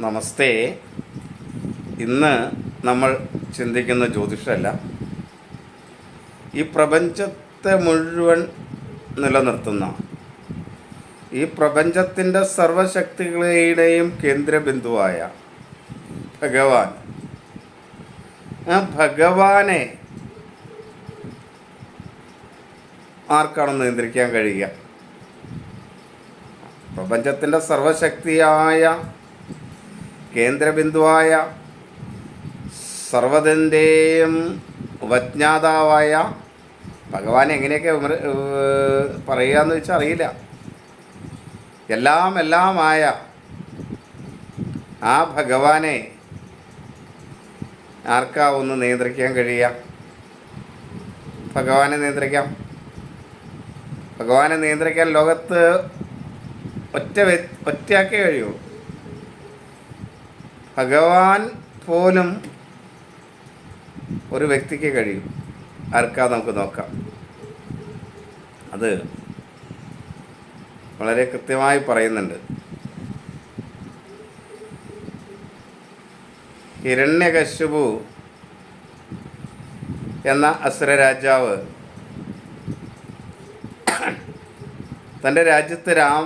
നമസ്തേ. ഇന്ന് നമ്മൾ ചിന്തിക്കുന്ന ജ്യോതിഷമല്ല. ഈ പ്രപഞ്ചത്തെ മുഴുവൻ നിലനിർത്തുന്ന ഈ പ്രപഞ്ചത്തിന്റെ സർവശക്തികളുടെയും കേന്ദ്രബിന്ദുവായ ഭഗവാൻ. ആ ഭഗവാനെ ആർക്കാണ് നിയന്ത്രിക്കാൻ കഴിയുക? പ്രപഞ്ചത്തിന്റെ സർവശക്തിയായ കേന്ദ്രബിന്ദുവായ സർവതിന്റെയും ഉപജ്ഞാതാവായ ഭഗവാൻ എങ്ങനെയൊക്കെ പറയുക എന്ന് വെച്ചാൽ അറിയില്ല. എല്ലാം എല്ലാമായ ആ ഭഗവാനെ ആർക്കാ ഒന്ന് നിയന്ത്രിക്കാൻ കഴിയുക? ഭഗവാനെ നിയന്ത്രിക്കാം. ഭഗവാനെ നിയന്ത്രിക്കാൻ ലോകത്ത് ഒറ്റ ഒറ്റയാക്കേ കഴിയുള്ളൂ. ഭഗവാൻ പോലും ഒരു വ്യക്തിക്ക് കഴിയും. ആർക്കാ നമുക്ക് നോക്കാം. അത് വളരെ കൃത്യമായി പറയുന്നുണ്ട്. ഹിരണ്യകശുപു എന്ന അസുര രാജാവ് തന്റെ രാജ്യത്ത് രാം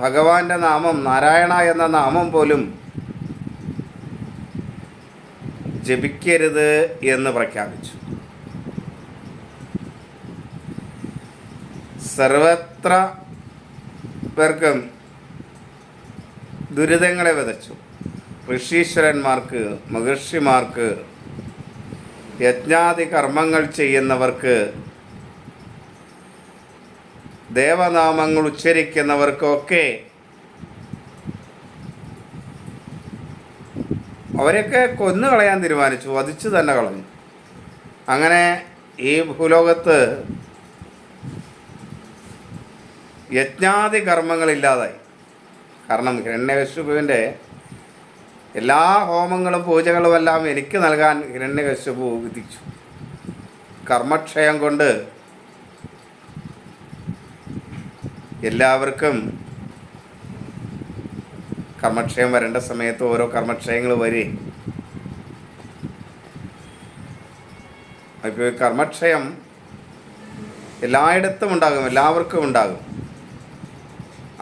ഭഗവാന്റെ നാമം നാരായണ എന്ന നാമം പോലും ജപിക്കരുത് എന്ന് പ്രഖ്യാപിച്ചു. സർവത്ര പേർക്കും ദുരിതങ്ങളെ വിതച്ചു. ഋഷീശ്വരന്മാർക്ക് മഹർഷിമാർക്ക് യജ്ഞാതി കർമ്മങ്ങൾ ചെയ്യുന്നവർക്ക് ദേവനാമങ്ങൾ ഉച്ചരിക്കുന്നവർക്കൊക്കെ അവരെയൊക്കെ കൊന്നു കളയാൻ തീരുമാനിച്ചു വധിച്ചു തന്നെ കളഞ്ഞു. അങ്ങനെ ഈ ഭൂലോകത്ത് യജ്ഞാതി കർമ്മങ്ങളില്ലാതായി കാരണം ഹിരണ്യകശുപുവിന്റെ എല്ലാ ഹോമങ്ങളും പൂജകളുമെല്ലാം എനിക്ക് നൽകാൻ ഹിരണ്യകശുപു വിധിച്ചു. കർമ്മക്ഷയം കൊണ്ട് എല്ലാവർക്കും കർമ്മക്ഷയം വരേണ്ട സമയത്ത് ഓരോ കർമ്മക്ഷയങ്ങൾ വരെ. ഇപ്പോൾ കർമ്മക്ഷയം എല്ലായിടത്തും ഉണ്ടാകും എല്ലാവർക്കും ഉണ്ടാകും.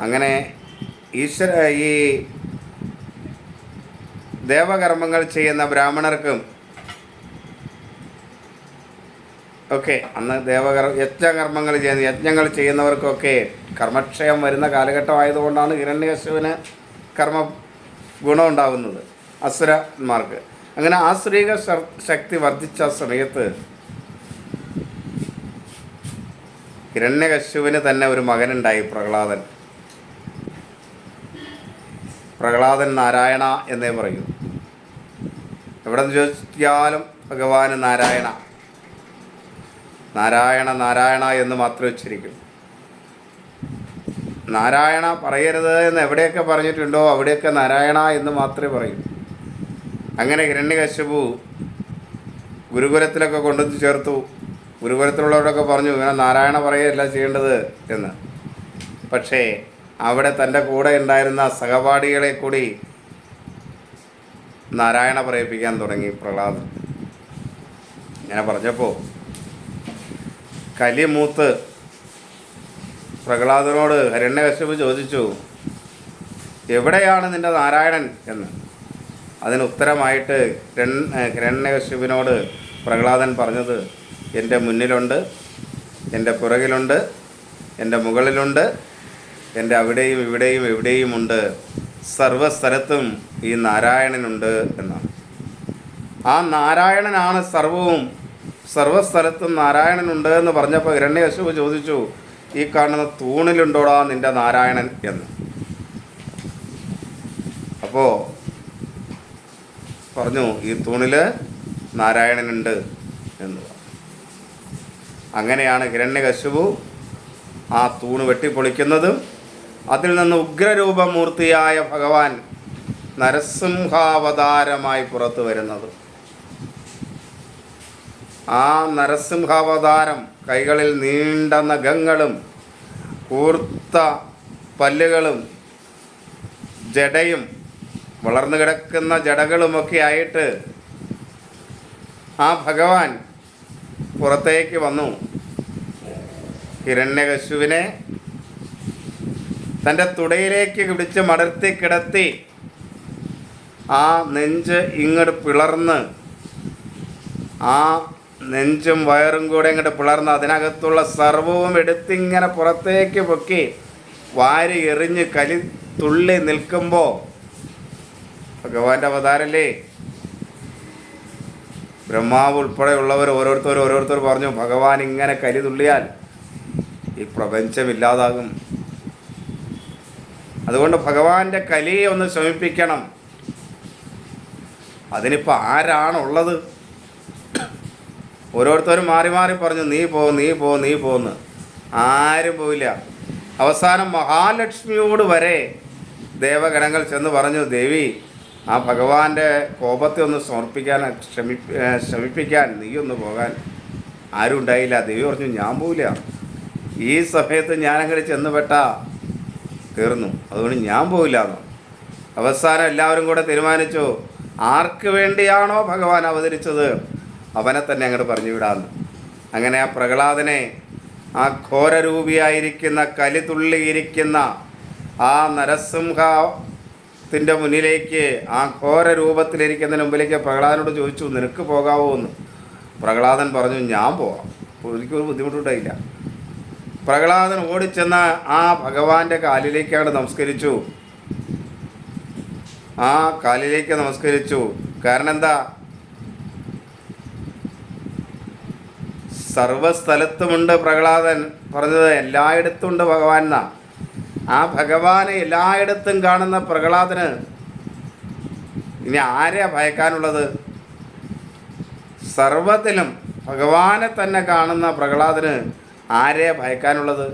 അങ്ങനെ ഈശ്വര ഈ ദേവകർമ്മങ്ങൾ ചെയ്യുന്ന ബ്രാഹ്മണർക്കും ഒക്കെ അന്ന് ദേവകർ യജ്ഞകർമ്മങ്ങൾ ചെയ്യുന്ന യജ്ഞങ്ങൾ ചെയ്യുന്നവർക്കൊക്കെ കർമ്മക്ഷയം വരുന്ന കാലഘട്ടമായതുകൊണ്ടാണ് ഹിരണ്യകശുവിന് കർമ്മ ഗുണമുണ്ടാകുന്നത് അസുരന്മാർക്ക്. അങ്ങനെ ശർ- ശക്തി വർദ്ധിച്ച സമയത്ത് ഹിരണ്യകശുവിന് തന്നെ ഒരു മകനുണ്ടായി പ്രഹ്ലാദൻ. പ്രഹ്ലാദൻ നാരായണ എന്നേ പറയൂ. എവിടെ നിന്ന് ചോദിച്ചാലും ഭഗവാന് നാരായണ. നാരായണ നാരായണ എന്ന് മാത്രമേ ഉച്ചരിക്കൂ. നാരായണ പറയരുത് എന്ന് എവിടെയൊക്കെ പറഞ്ഞിട്ടുണ്ടോ അവിടെയൊക്കെ നാരായണ എന്ന് മാത്രമേ പറയൂ. അങ്ങനെ ഹിരണ്യകശ്യപു ഗുരുകുലത്തിലൊക്കെ കൊണ്ടുവന്ന് ചേർത്തു. ഗുരുകുലത്തിലുള്ളവരൊക്കെ പറഞ്ഞു ഇങ്ങനെ നാരായണ പറയുകയല്ല ചെയ്യേണ്ടത് എന്ന്. പക്ഷേ അവിടെ തന്റെ കൂടെ ഉണ്ടായിരുന്ന സഹപാഠികളെ കൂടി നാരായണ പറയിപ്പിക്കാൻ തുടങ്ങി പ്രഹ്ലാദൻ. ഇങ്ങനെ പറഞ്ഞപ്പോൾ കലിമൂത്ത് പ്രഹ്ലാദനോട് ഹരണ്യകശ്യപ് ചോദിച്ചു എവിടെയാണ് നിന്റെ നാരായണൻ? എന്ന്. അതിന് ഉത്തരമായിട്ട് ഹിരണ്യകശ്യപിനോട് പ്രഹ്ലാദൻ പറഞ്ഞത് എന്റെ മുന്നിലുണ്ട് എന്റെ പുറകിലുണ്ട് എന്റെ മുകളിലുണ്ട് എന്റെ അവിടെയും ഇവിടെയും എവിടെയുമുണ്ട് സർവസ്ഥലത്തും ഈ നാരായണനുണ്ട് എന്നാണ്. ആ നാരായണനാണ് സർവവും സർവസ്ഥലത്തും നാരായണനുണ്ട് എന്ന് പറഞ്ഞപ്പോൾ ഹിരണ്യകശ്യപ് ചോദിച്ചു ഈ കാണുന്ന തൂണിലുണ്ടോടാ നിന്റെ നാരായണൻ എന്ന്. അപ്പോൾ പറഞ്ഞു ഈ തൂണിൽ നാരായണനുണ്ട് എന്ന്. അങ്ങനെയാണ് ഹിരണ്യകശുപു ആ തൂണ് വെട്ടിപ്പൊളിക്കുന്നതും. അതിൽ നിന്ന് ഉഗ്രരൂപമൂർത്തിയായ ഭഗവാൻ നരസിംഹാവതാരമായി പുറത്തു വരുന്നത്. ആ നരസിംഹാവതാരം കൈകളിൽ നീണ്ട നഖങ്ങളും കൂർത്ത പല്ലുകളും ജടയും വളർന്നു കിടക്കുന്ന ജടകളുമൊക്കെ ആയിട്ട് ആ ഭഗവാൻ പുറത്തേക്ക് വന്നു. ഹിരണ്യകശുവിനെ തന്റെ തുടയിലേക്ക് പിടിച്ച് മടർത്തി കിടത്തി ആ നെഞ്ച് ഇങ്ങോട്ട് പിളർന്ന് ആ നെഞ്ചും വയറും കൂടെ ഇങ്ങോട്ട് പിളർന്ന് അതിനകത്തുള്ള സർവവും എടുത്തിങ്ങനെ പുറത്തേക്ക് പൊക്കി വാരി എറിഞ്ഞ് കലി തുള്ളി നിൽക്കുമ്പോൾ ഭഗവാന്റെ അവതാരല്ലേ? ബ്രഹ്മാവ് ഉൾപ്പെടെയുള്ളവർ ഓരോരുത്തർ ഓരോരുത്തർ പറഞ്ഞു ഭഗവാൻ ഇങ്ങനെ കലി തുള്ളിയാൽ ഈ പ്രപഞ്ചം ഇല്ലാതാകും. അതുകൊണ്ട് ഭഗവാന്റെ കലിയെ ഒന്ന് ശമിപ്പിക്കണം. അതിനിപ്പോൾ ആരാണുള്ളത്? ഓരോരുത്തരും മാറി മാറി പറഞ്ഞു നീ പോ നീ പോ നീ പോന്ന്. ആരും പോയില്ല. അവസാനം മഹാലക്ഷ്മിയോട് വരെ ദേവഗണങ്ങൾ ചെന്ന് പറഞ്ഞു ദേവി ആ ഭഗവാന്റെ കോപത്തെ ഒന്ന് സമർപ്പിക്കാൻ ക്ഷമി നീ ഒന്ന് പോകാൻ. ആരും ഉണ്ടായില്ല. ദേവി പറഞ്ഞു ഞാൻ പോവില്ല. ഈ സമയത്ത് ഞാനങ്ങനെ ചെന്ന് പെട്ടാ തീർന്നു. അതുകൊണ്ട് ഞാൻ പോവില്ല. എന്ന് അവസാനം എല്ലാവരും കൂടെ തീരുമാനിച്ചു ആർക്ക് വേണ്ടിയാണോ ഭഗവാൻ അവതരിച്ചത്? അവനെ തന്നെ അങ്ങോട്ട് പറഞ്ഞു വിടാന്ന്. അങ്ങനെ ആ പ്രഹ്ലാദനെ ആ ഘോരരൂപിയായിരിക്കുന്ന കലിതുള്ളിയിരിക്കുന്ന ആ നരസിംഹത്തിന്റെ മുന്നിലേക്ക് ആ ഘോര രൂപത്തിലിരിക്കുന്നതിന് മുമ്പിലേക്ക് പ്രഹ്ലാദനോട് ചോദിച്ചു നിനക്ക് പോകാവോ എന്ന്? പ്രഹ്ലാദൻ പറഞ്ഞു ഞാൻ പോവാം. എനിക്കൊരു ബുദ്ധിമുട്ടുണ്ടായില്ല. പ്രഹ്ലാദൻ ഓടിച്ചെന്ന ആ ഭഗവാന്റെ കാലിലേക്കാണ് നമസ്കരിച്ചു. ആ കാലിലേക്ക് നമസ്കരിച്ചു. കാരണം എന്താ? സർവസ്ഥലത്തുമുണ്ട് പ്രഹ്ലാദൻ. പറഞ്ഞത് എല്ലായിടത്തും ഉണ്ട് ഭഗവാൻ എന്നാ. ആ ഭഗവാനെ എല്ലായിടത്തും കാണുന്ന പ്രഹ്ലാദന് ഇനി ആരെയാ ഭയക്കാനുള്ളത്? സർവത്തിലും ഭഗവാനെ തന്നെ കാണുന്ന പ്രഹ്ലാദന് ആരെയാ ഭയക്കാനുള്ളത്?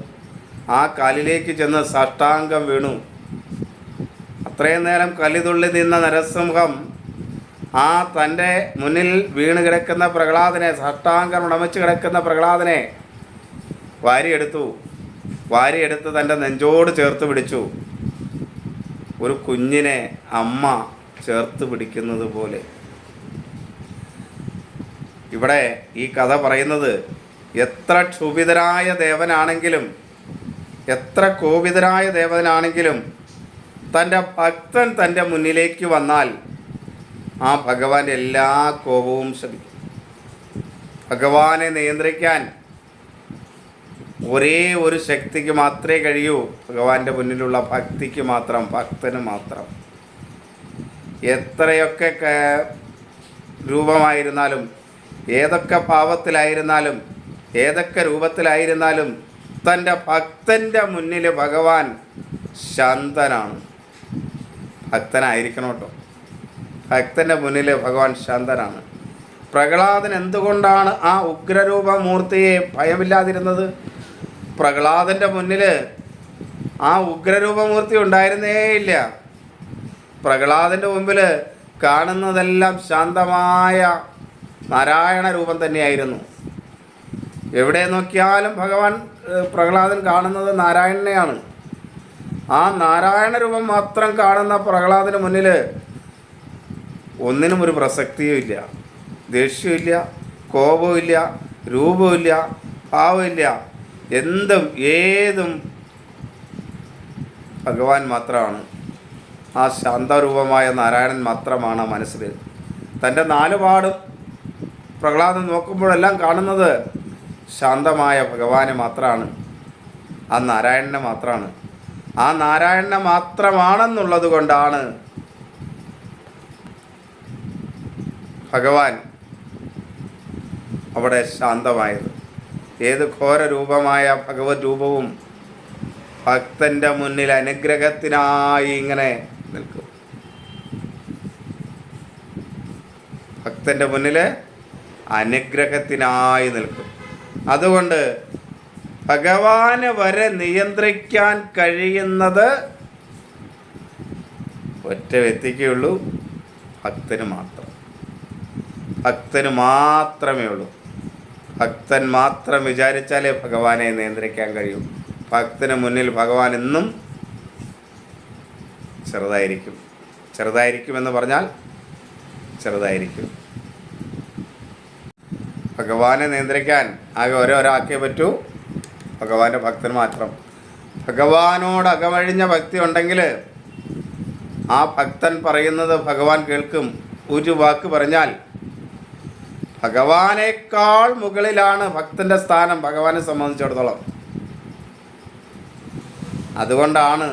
ആ കാലിലേക്ക് ചെന്ന് സാഷ്ടാംഗം വീണു. അത്രയും നേരം കലിതുള്ളി നിന്ന നരസിംഹം ആ തന്റെ മുന്നിൽ വീണ് കിടക്കുന്ന പ്രഹ്ലാദനെ സഷ്ടാംഗം ഉണമിച്ച് കിടക്കുന്ന പ്രഹ്ലാദനെ വാരിയെടുത്തു. വാരിയെടുത്ത് തന്റെ നെഞ്ചോട് ചേർത്ത് പിടിച്ചു. ഒരു കുഞ്ഞിനെ അമ്മ ചേർത്ത് പിടിക്കുന്നത് പോലെ. ഇവിടെ ഈ കഥ പറയുന്നത് എത്ര ക്ഷുഭിതരായ ദേവനാണെങ്കിലും എത്ര കോപിതരായ ദേവനാണെങ്കിലും തന്റെ ഭക്തൻ തന്റെ മുന്നിലേക്ക് വന്നാൽ ആ ഭഗവാന്റെ എല്ലാ കോപവും ശമിക്കും ഭഗവാനെ നിയന്ത്രിക്കാൻ ഒരേ ഒരു ശക്തിക്ക് മാത്രമേ കഴിയൂ. ഭഗവാന്റെ മുന്നിലുള്ള ഭക്തിക്ക് മാത്രം ഭക്തന് മാത്രം. എത്രയൊക്കെ രൂപമായിരുന്നാലും ഏതൊക്കെ പാവത്തിലായിരുന്നാലും ഏതൊക്കെ രൂപത്തിലായിരുന്നാലും തന്റെ ഭക്തന്റെ മുന്നിൽ ഭഗവാൻ ശാന്തനാണ്. ഭക്തനായിരിക്കണം കേട്ടോ. ഭക്തന്റെ മുന്നിൽ ഭഗവാൻ ശാന്തനാണ്. പ്രഹ്ലാദൻ എന്തുകൊണ്ടാണ് ആ ഉഗ്രരൂപമൂർത്തിയെ ഭയമില്ലാതിരുന്നത്? പ്രഹ്ലാദന്റെ മുന്നിൽ ആ ഉഗ്രരൂപമൂർത്തി ഉണ്ടായിരുന്നേയില്ല പ്രഹ്ലാദന്റെ മുമ്പിൽ കാണുന്നതെല്ലാം ശാന്തമായ നാരായണ രൂപം തന്നെയായിരുന്നു. എവിടെ നോക്കിയാലും ഭഗവാൻ പ്രഹ്ലാദൻ കാണുന്നത് നാരായണനെയാണ്. ആ നാരായണ രൂപം മാത്രം കാണുന്ന പ്രഹ്ലാദന് മുന്നിൽ ഒന്നിനും ഒരു പ്രസക്തിയും ഇല്ല. ദേഷ്യമില്ല കോപമില്ല രൂപമില്ല ഭാവമില്ല എന്തും ഏതും ഭഗവാൻ മാത്രമാണ്. ആ ശാന്തരൂപമായ നാരായണൻ മാത്രമാണ് മനസ്സിൽ. തന്റെ നാല് പാടും പ്രഹ്ലാദൻ നോക്കുമ്പോഴെല്ലാം കാണുന്നത് ശാന്തമായ ഭഗവാനെ മാത്രമാണ് ആ നാരായണനെ മാത്രമാണ് ആ നാരായണനെ മാത്രമാണെന്നുള്ളത് കൊണ്ടാണ് ഭഗവാൻ അവിടെ ശാന്തമായത്. ഏത് ഘോര രൂപമായ ഭഗവത് രൂപവും ഭക്തന്റെ മുന്നിൽ അനുഗ്രഹത്തിനായി ഇങ്ങനെ നിൽക്കും. ഭക്തന്റെ മുന്നിൽ അനുഗ്രഹത്തിനായി നിൽക്കും. അതുകൊണ്ട് ഭഗവാന് വരെ നിയന്ത്രിക്കാൻ കഴിയുന്നത് ഒറ്റ വ്യക്തിക്കുള്ളൂ ഭക്തന് മാത്രം. ഭക്തന് മാത്രമേ ഉള്ളൂ. ഭക്തൻ മാത്രം വിചാരിച്ചാലേ ഭഗവാനെ നിയന്ത്രിക്കാൻ കഴിയൂ. ഭക്തന് മുന്നിൽ ഭഗവാൻ എന്നും ചെറുതായിരിക്കും. ചെറുതായിരിക്കുമെന്ന് പറഞ്ഞാൽ ചെറുതായിരിക്കും. ഭഗവാനെ നിയന്ത്രിക്കാൻ ആകെ ഓരോ ഒരാൾക്കേ പറ്റൂ. ഭഗവാന്റെ ഭക്തൻ മാത്രം. ഭഗവാനോട് അകമഴിഞ്ഞ ഭക്തി ഉണ്ടെങ്കിൽ ആ ഭക്തൻ പറയുന്നത് ഭഗവാൻ കേൾക്കും. ഒരു വാക്ക് പറഞ്ഞാൽ ഭഗവാനേക്കാൾ മുകളിലാണ് ഭക്തന്റെ സ്ഥാനം ഭഗവാനെ സംബന്ധിച്ചിടത്തോളം. അതുകൊണ്ടാണ്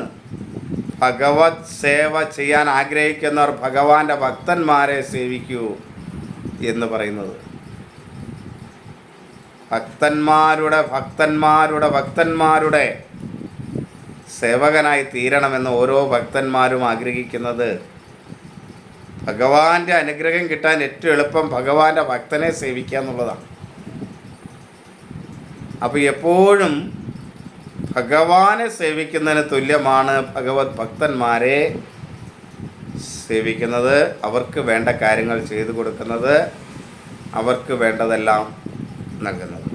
ഭഗവത് സേവ ചെയ്യാൻ ആഗ്രഹിക്കുന്നവർ ഭഗവാന്റെ ഭക്തന്മാരെ സേവിക്കൂ എന്ന് പറയുന്നത്. ഭക്തന്മാരുടെ ഭക്തന്മാരുടെ ഭക്തന്മാരുടെ സേവകനായി തീരണമെന്ന് ഓരോ ഭക്തന്മാരും ആഗ്രഹിക്കുന്നത് ഭഗവാന്റെ അനുഗ്രഹം കിട്ടാൻ ഏറ്റവും എളുപ്പം ഭഗവാന്റെ ഭക്തനെ സേവിക്കുക എന്നുള്ളതാണ്. അപ്പോൾ എപ്പോഴും ഭഗവാനെ സേവിക്കുന്നതിന് തുല്യമാണ് ഭഗവത് ഭക്തന്മാരെ സേവിക്കുന്നത്. അവർക്ക് വേണ്ട കാര്യങ്ങൾ ചെയ്തു കൊടുക്കുന്നത് അവർക്ക് വേണ്ടതെല്ലാം നൽകുന്നത്.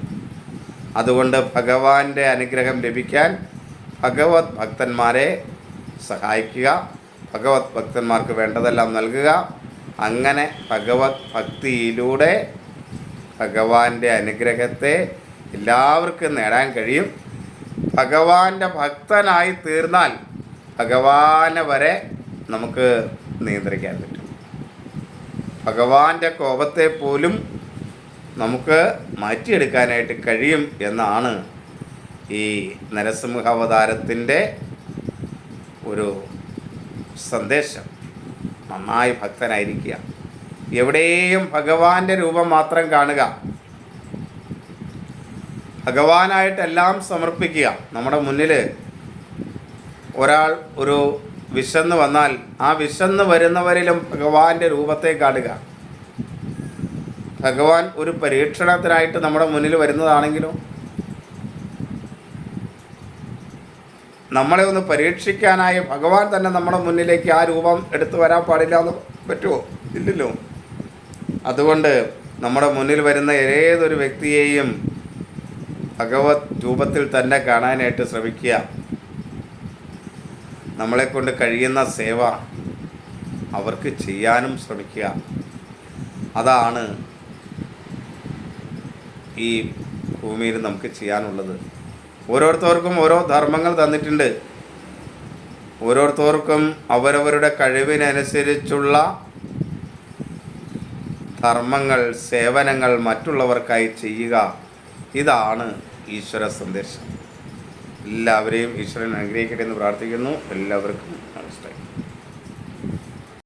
അതുകൊണ്ട് ഭഗവാന്റെ അനുഗ്രഹം ലഭിക്കാൻ ഭഗവത് ഭക്തന്മാരെ സഹായിക്കുക. ഭഗവത് ഭക്തന്മാർക്ക് വേണ്ടതെല്ലാം നൽകുക. അങ്ങനെ ഭഗവത് ഭക്തിയിലൂടെ ഭഗവാന്റെ അനുഗ്രഹത്തെ എല്ലാവർക്കും നേടാൻ കഴിയും. ഭഗവാന്റെ ഭക്തനായി തീർന്നാൽ ഭഗവാനെ വരെ നമുക്ക് നിയന്ത്രിക്കാൻ പറ്റും. ഭഗവാന്റെ കോപത്തെ പോലും നമുക്ക് മാറ്റിയെടുക്കാനായിട്ട് കഴിയും എന്നാണ് ഈ നരസിംഹാവതാരത്തിന്റെ ഒരു സന്ദേശം. നന്നായി ഭക്തനായിരിക്കുക. എവിടെയും ഭഗവാന്റെ രൂപം മാത്രം കാണുക. ഭഗവാനായിട്ടെല്ലാം സമർപ്പിക്കുക. നമ്മുടെ മുന്നിൽ ഒരാൾ ഒരു വിശന്ന് വന്നാൽ ആ വിശന്ന് വരുന്നവരിലും ഭഗവാന്റെ രൂപത്തെ കാണുക. ഭഗവാൻ ഒരു പരീക്ഷണത്തിനായിട്ട് നമ്മുടെ മുന്നിൽ വരുന്നതാണെങ്കിലും? നമ്മളെ ഒന്ന് പരീക്ഷിക്കാനായി ഭഗവാൻ തന്നെ നമ്മുടെ മുന്നിലേക്ക് ആ രൂപം എടുത്തു വരാൻ പാടില്ല എന്ന് പറ്റുമോ? ഇല്ലല്ലോ. അതുകൊണ്ട് നമ്മുടെ മുന്നിൽ വരുന്ന ഏതൊരു വ്യക്തിയെയും ഭഗവത് രൂപത്തിൽ തന്നെ കാണാനായിട്ട് ശ്രമിക്കുക. നമ്മളെ കൊണ്ട് കഴിയുന്ന സേവ അവർക്ക് ചെയ്യാനും ശ്രമിക്കുക. അതാണ് ഈ ഭൂമിയിൽ നമുക്ക് ചെയ്യാനുള്ളത്. ഓരോരുത്തർക്കും ഓരോ ധർമ്മങ്ങൾ തന്നിട്ടുണ്ട്. ഓരോരുത്തർക്കും അവരവരുടെ കഴിവിനനുസരിച്ചുള്ള ധർമ്മങ്ങൾ സേവനങ്ങൾ മറ്റുള്ളവർക്കായി ചെയ്യുക. ഇതാണ് ഈശ്വര സന്ദേശം. എല്ലാവരെയും ഈശ്വരൻ അനുഗ്രഹിക്കട്ടെ എന്ന് പ്രാർത്ഥിക്കുന്നു. എല്ലാവർക്കും